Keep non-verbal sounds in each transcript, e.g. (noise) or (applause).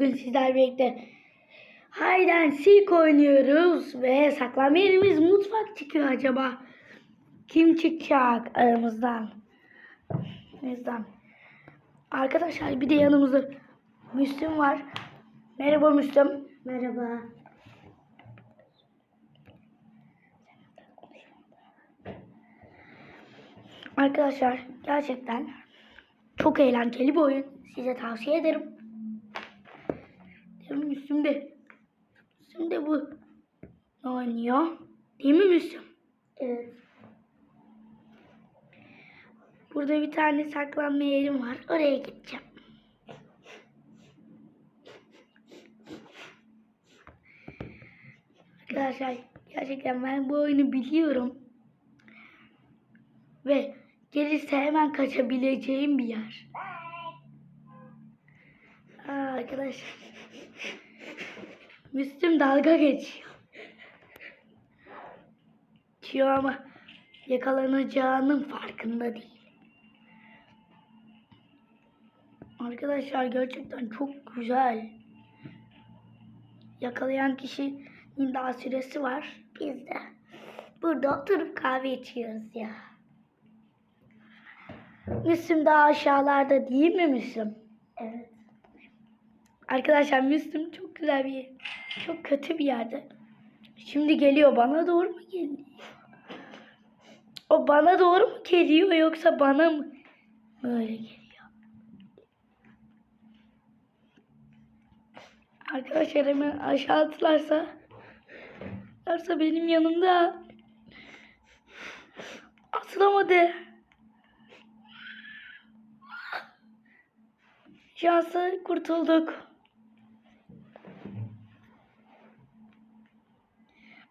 Bugün sizlerle birlikte Hide and Seek oynuyoruz ve saklanma yerimiz mutfak çıkıyor acaba. Kim çıkacak aramızdan? Aramızdan. Arkadaşlar bir de yanımızda Müslüm var. Merhaba Müslüm. Merhaba. Arkadaşlar gerçekten çok eğlenceli bir oyun. Size tavsiye ederim. Değil mi Müslüm de? Müslüm de bu oynuyor. Değil mi Müslüm? Evet. Burada bir tane saklanma yerim var. Oraya gideceğim. Arkadaşlar gerçekten ben bu oyunu biliyorum. Ve gelirse hemen kaçabileceğim bir yer. Aa, arkadaşlar. Müslüm dalga geçiyor. Geçiyor ama yakalanacağının farkında değil. Arkadaşlar gerçekten çok güzel. Yakalayan kişinin daha süresi var. Biz de burada oturup kahve içiyoruz ya. Müslüm daha aşağılarda değil mi Müslüm? Evet. Arkadaşlar Müslüm çok güzel bir çok kötü bir yerde. Şimdi geliyor bana doğru mu geliyor? O bana doğru mu geliyor yoksa bana mı böyle geliyor? Arkadaşlar hemen aşağı atlarsa atlarsa benim yanımda atlamadı. Şansı kurtulduk.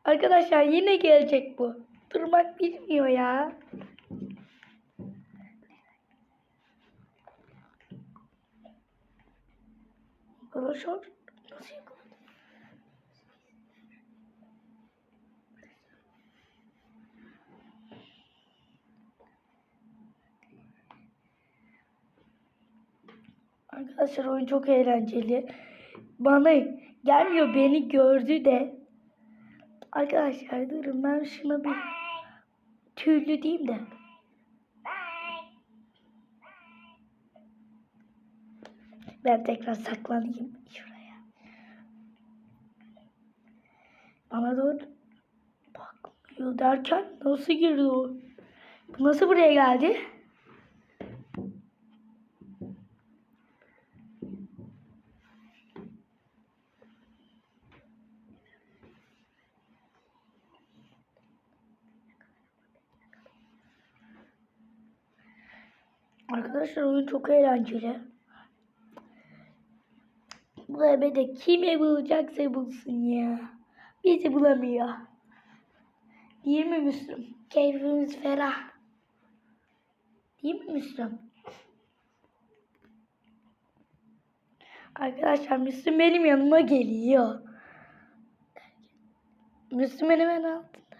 Arkadaşlar yine gelecek bu. Durmak bilmiyor ya. Arkadaşlar? Arkadaşlar oyun çok eğlenceli. Bana gelmiyor beni gördü de. Arkadaşlar durun ben şuna bir tüylü diyeyim de. Ben tekrar saklanayım şuraya. Bana doğru bakmıyor derken nasıl girdi o? Bu nasıl buraya geldi? Arkadaşlar oyun çok eğlenceli. Bu ebede kime bulacaksa bulsun ya. Bizi bulamıyor. Değil mi Müslüm? Keyfimiz ferah. Değil mi Müslüm? Arkadaşlar Müslüm benim yanıma geliyor. Müslüm hemen altında.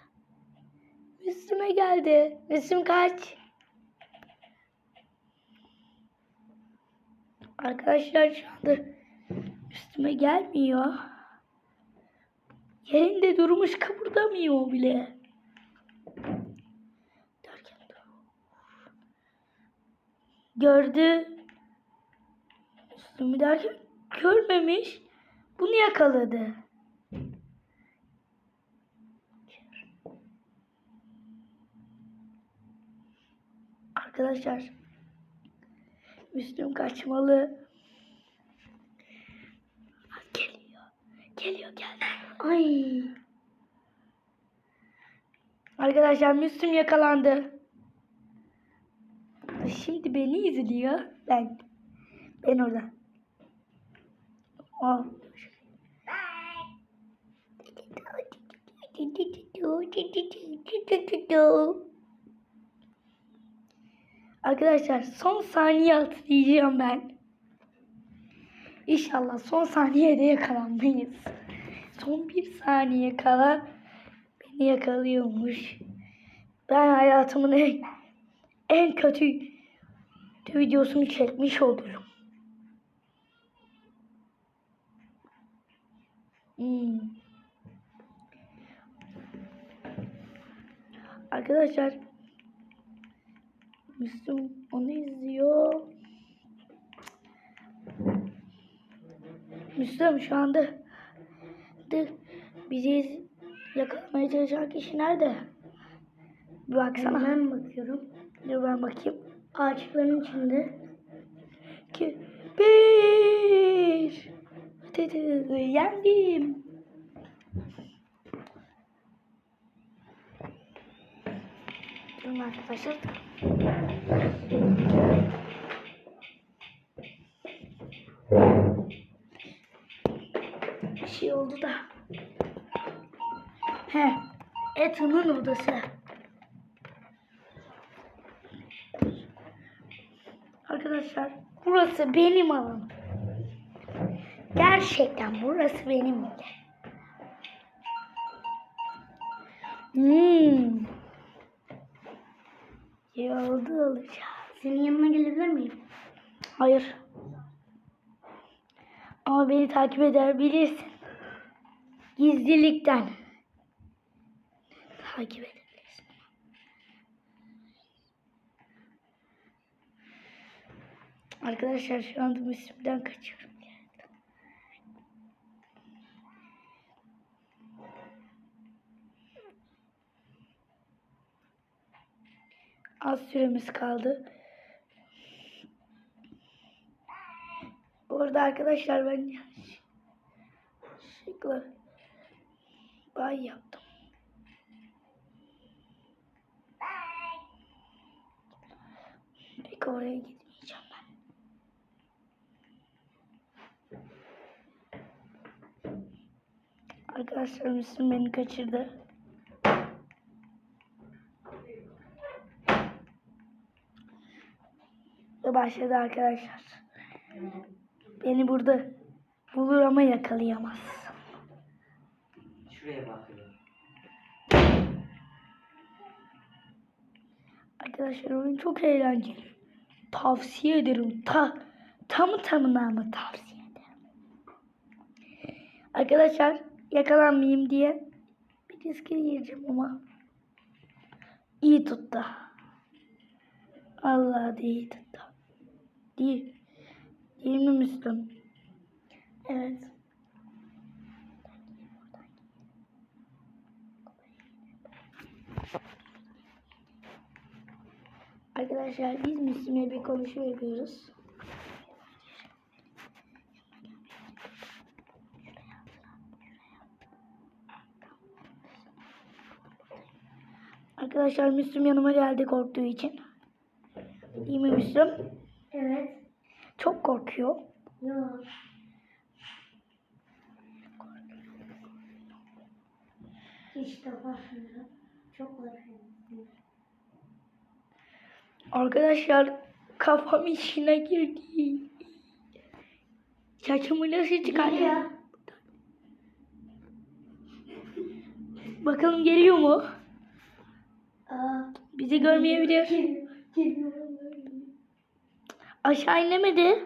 Müslüm'e geldi. Müslüm kaç. Arkadaşlar şu anda üstüme gelmiyor. Yerinde durmuş kıpırdamıyor bile. Gördü. Üstümü derken görmemiş. Bunu yakaladı. Arkadaşlar Müslüm kaçmalı. Geliyor. Geliyor geldi. Ay. Arkadaşlar Müslüm yakalandı. Şimdi beni izliyor. Ben. Ben orada. Aa. Arkadaşlar son saniye atlayacağım ben. İnşallah son saniyede yakalanmayız. Son bir saniye kala beni yakalıyormuş. Ben hayatımın en, en kötü videosunu çekmiş olurum. Hmm. Arkadaşlar Müslüm onu izliyor. Müslüm şu anda de bizi iz- yakalamaya çalışan kişi nerede? Bir baksana. Ben bakıyorum. Dur ben bakayım. Ağaçların içinde. İki, bir. Yendim. Durun arkadaşlar. Ethan'ın odası. Arkadaşlar burası benim alanım. Gerçekten burası benim yerim. Hmm. Yolda olacağız. Senin yanına gelebilir miyim? Hayır. Ama beni takip eder bilirsin. Gizlilikten. Takip edebilirsin. Arkadaşlar şu anda Müslüm'den kaçıyorum. Az süremiz kaldı. Bu arkadaşlar ben yanlışlıkla bay yaptım. Peki oraya gitmeyeceğim ben. Arkadaşlar Müslüm beni kaçırdı. Ve başladı arkadaşlar. Beni burada bulur ama yakalayamaz. Şuraya bakıyor. Arkadaşlar oyun çok eğlenceli. Tavsiye ederim. Ta, tamı tamına ama tavsiye ederim. Arkadaşlar yakalanmayayım diye bir riske gireceğim ama iyi tuttu. Allah da iyi tuttu. Değil. Değil mi Müslüm? Evet. Arkadaşlar biz Müslüm'le bir konuşma yapıyoruz. Arkadaşlar Müslüm yanıma geldi korktuğu için. İyi mi Müslüm? Evet. Çok korkuyor. Yok. Hiç de. Çok korkuyorum. Arkadaşlar kafam içine girdi. Saçımı nasıl? Geliyor. Bakalım geliyor mu? Aa, Bizi görmeyebilir. Aşağı inemedi.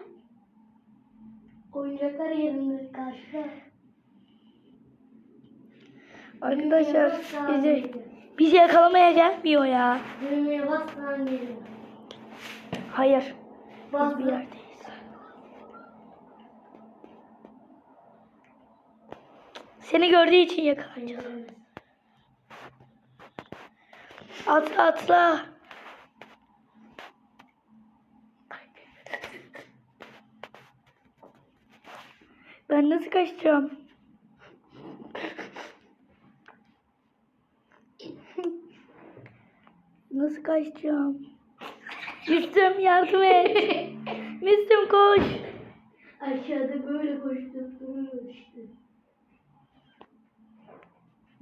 Oyuncaklar yerinde karşıda. Arkadaşlar bizi, bizi yakalamaya gelmiyor ya. Düğmeye basmadan geliyor. Hayır. Biz bir yerdeyiz. Seni gördüğü için yakalayacağız. Atla atla. Ben nasıl kaçacağım? (laughs) Nasıl kaçacağım? Müslüm yardım et. (laughs) Müslüm koş. Aşağıda böyle koşturup duruyor işte.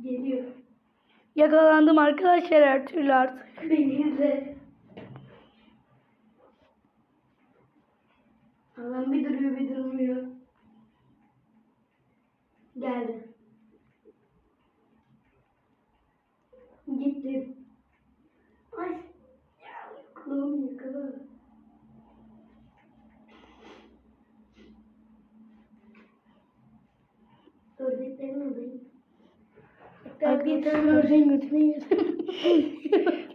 Geliyor. Yakalandım arkadaşlar her türlü artık. Beni de. Adam bir duruyor bir durmuyor. Geldi. Gitti. Ay. Ya kulağım yakala. Oradayım.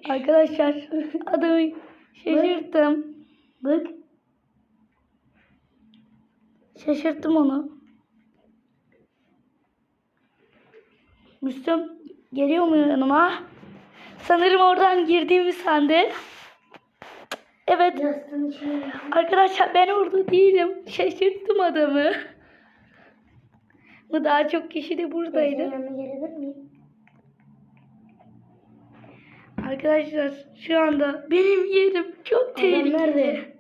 Arkadaşlar- adamı şaşırttım. Bak. Şaşırttım onu. Müslüm geliyor mu yanıma? Sanırım oradan girdiğimi sandı. Evet. Arkadaşlar ben orada değilim. Şaşırttım adamı. Bu daha çok kişi de buradaydı. yanına gelebilir miyim? Arkadaşlar şu anda benim yerim çok tehlikeli. nerede?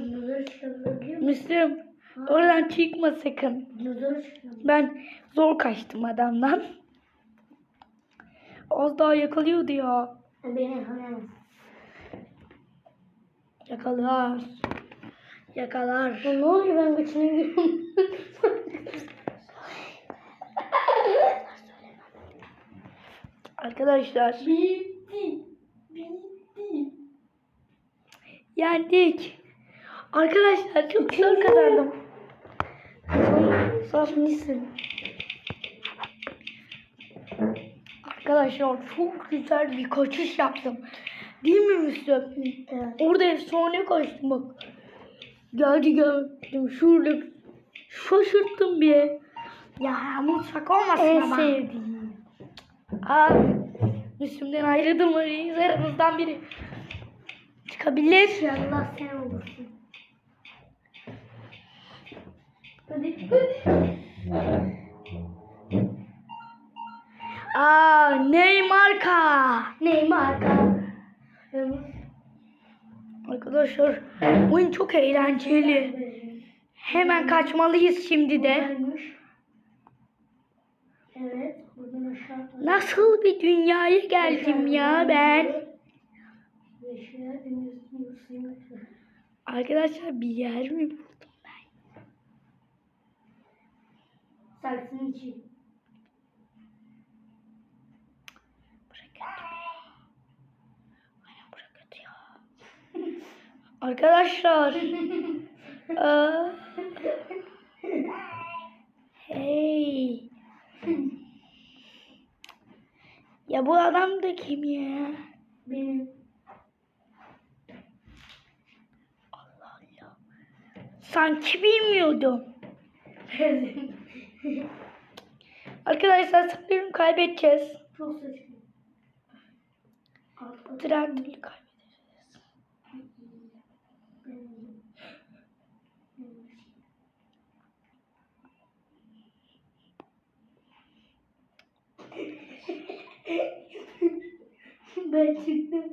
Dinozor çıkabiliyor mu? Müslüm oradan çıkma sakın. Ben zor kaçtım adamdan. Az daha yakalıyordu ya. Beni yakalayamaz. Yakalar. Yakalar. Ya ne oluyor ben götüne giriyorum. Arkadaşlar Bitti. Bitti. yendik. Arkadaşlar çok zor kazandım. Saf misin? Arkadaşlar çok güzel bir kaçış yaptım. Değil mi Müslüm? Evet. Orada efsane kaçtım bak. Geldi geldim şurada şaşırttım bir. Ya mutfak olmasın En ama. sevdiğim. Aa, Müslüm'den ayrıldım arayız aramızdan biri. Çıkabilir. İnşallah sen olursun. Hadi hadi. Aa Neymarka. Neymar ka. Arkadaşlar oyun çok eğlenceli. Hemen kaçmalıyız şimdi de. Nasıl bir dünyaya geldim ya ben. Arkadaşlar bir yer mi buldum ben? Saksının içi. Bura kötü. Aynen bura kötü ya. Arkadaşlar. (laughs) aa, hey. Ya bu adam da kim ya? Benim. Allah Allah. Sanki bilmiyordum. (laughs) Arkadaşlar sanırım kaybedeceğiz. Çok saçma. Altta Diğer Ben çıktım.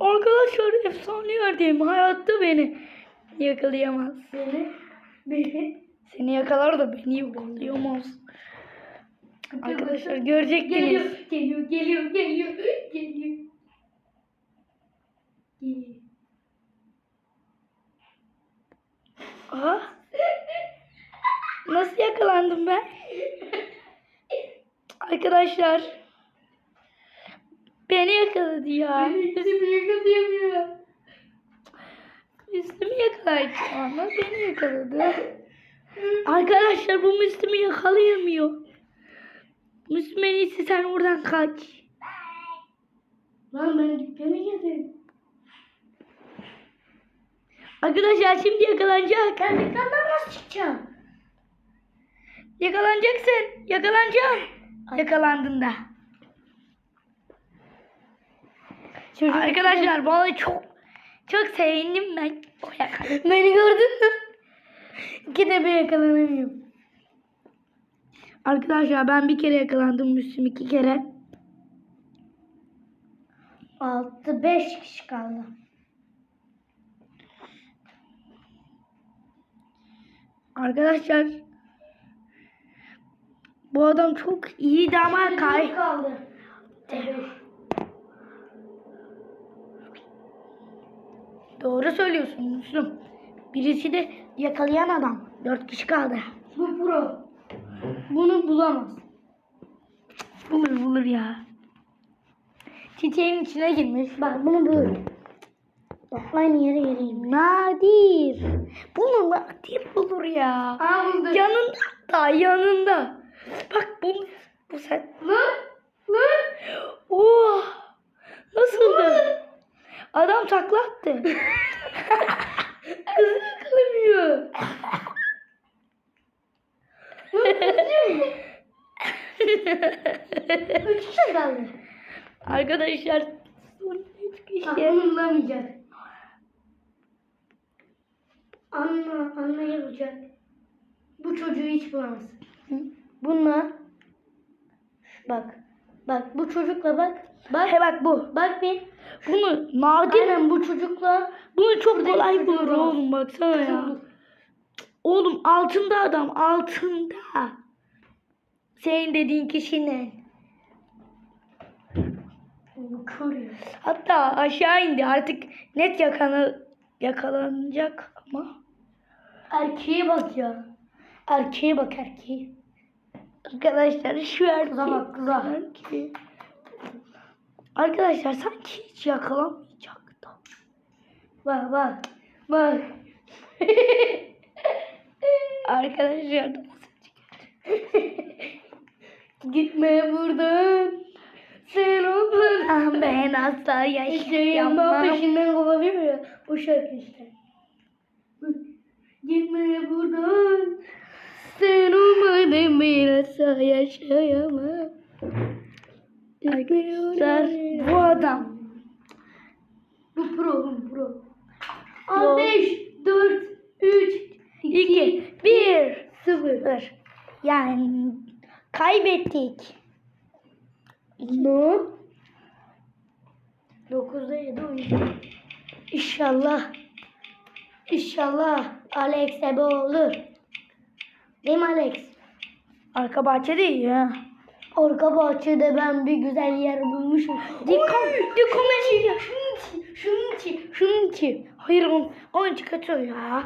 Arkadaşlar efsane yerdeyim. Hayatta beni yakalayamaz. Beni. Beni. Seni yakalar da beni yakalayamaz. Arkadaşlar görecektiniz. Geliyor, geliyor, geliyor, geliyor, geliyor. Geliyor. Aha. Nasıl yakalandım ben? Arkadaşlar. Beni yakaladı ya. Üstümü yakalayamıyor. Müslüm'ü yakalayacağım ama beni yakaladı. Arkadaşlar bu Müslüm'ü yakalayamıyor. Müslüm en iyisi sen oradan kaç. Lan ben dükkana girdim. Arkadaşlar şimdi yakalanacak. Ben dükkandan nasıl çıkacağım? Yakalanacaksın. Yakalanacağım. Yakalandın da. Çocuk Arkadaşlar bana çok çok sevindim ben. O. Beni gördün mü? İki de bir yakalanamıyorum. Arkadaşlar ben bir kere yakalandım Müslüm iki kere. Altı beş kişi kaldı. Arkadaşlar bu adam çok iyiydi ama kay. kaldı. Doğru söylüyorsun Müslüm. Birisi de yakalayan adam. Dört kişi kaldı. Bu pro. Bunu bulamaz. Bulur bulur ya. Çiçeğin içine girmiş. Bak bunu bul. Bak aynı yere geleyim. Nadir. Bunu Nadir bulur ya. Aa buldum. Yanında da yanında. Bak bu bu sen. Lan. Lan. Oh! Nasıldı? Adam takla attı. (laughs) Kızı yakalamıyor. Üç kişi kaldı. Arkadaşlar son üç kişi. Bak bunu bulamayacak. Anla, anlayı bulacak. Bu çocuğu hiç bulamaz. Bununla bak. Bak bu çocukla bak. Bak. He bak bu. Bak bir. Bunu nadir. Aynen bu çocukla Bunu çok kolay bulur oğlum baksana ya. Oğlum altında adam altında. Senin dediğin kör ya. Hatta aşağı indi artık net yakana, yakalanacak ama. Erkeğe bak ya. Erkeğe bak erkeğe. Arkadaşlar şu erkek. Kıza bak, kıza. erkeği. Arkadaşlar sanki hiç yakalamayacak da. Bak bak. Bak. (laughs) Arkadaşlar (laughs) Gitme buradan. Sen oldun. ben asla yaşayamam. peşinden kovalıyor ya. Bu şarkı işte. Gitme buradan. Sen olmadın ben asla yaşayamam. Arkadaşlar bu adam. Bu pro, bu pro. Al 5, 4, 3, 2, 1, 0. Yani kaybettik. Ne? 9'da 7 oyuncu. İnşallah. İnşallah Alex ebe olur. Değil mi Alex? Arka bahçe değil ya. Arka bahçede ben bir güzel yer bulmuşum. Dikkat ya. Şunun için, şunun için, şunun için. Hayır onun, onun için kötü ya.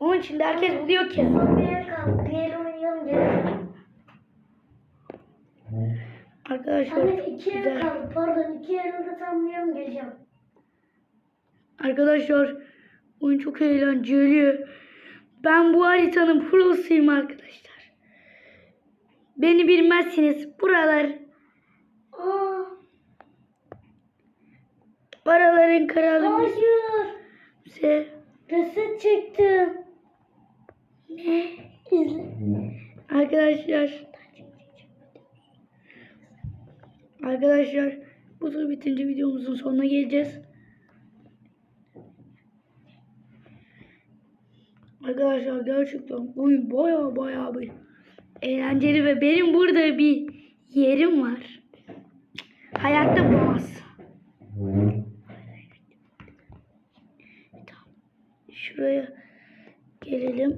Onun için de herkes buluyor ki. Arkadaşlar çok iki yer kaldı. Pardon iki yeri de tamamlayalım geleceğim. Arkadaşlar oyun çok eğlenceli. Ben bu haritanın prosuyum arkadaşlar. Beni bilmezsiniz. Buralar Aa, oraların kralı. hayır. Bize Reset çektim. ne? İzle. Arkadaşlar. Arkadaşlar bu tur bitince videomuzun sonuna geleceğiz. Arkadaşlar gerçekten oyun baya baya bir eğlenceli ve benim burada bir yerim var. Hayatta bulamaz. Şuraya gelelim.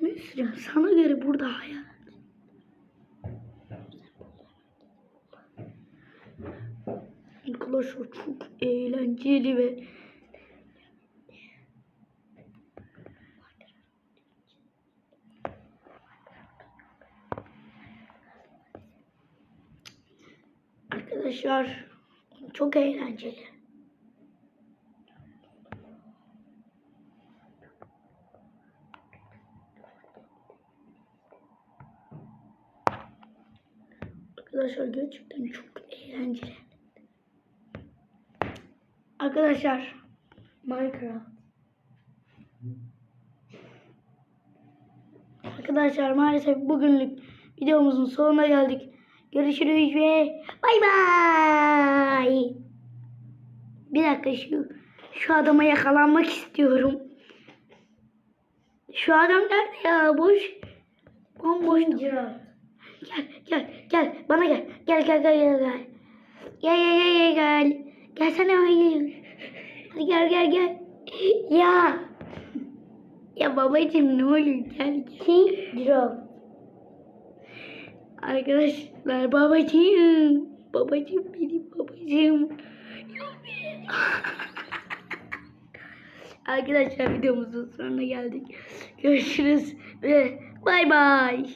Müslüm sana göre burada hayat. Arkadaşlar çok eğlenceli ve Arkadaşlar çok eğlenceli. Arkadaşlar gerçekten çok eğlenceli. Arkadaşlar Minecraft. Arkadaşlar maalesef bugünlük videomuzun sonuna geldik. Görüşürüz ve bay bay. Bir dakika şu şu adama yakalanmak istiyorum. Şu adam nerede ya? Boş. Bomboş. Gel gel gel bana. Gel gel gel gel gel. Gel gel gel gel gel. Gelsene hayır. Hadi gel gel gel. Ya. Ya babacığım ne olur gel gel. Minecraft. Arkadaşlar babacığım. Babacığım benim be. Arkadaşlar videomuzun sonuna geldik. Görüşürüz ve bay bay.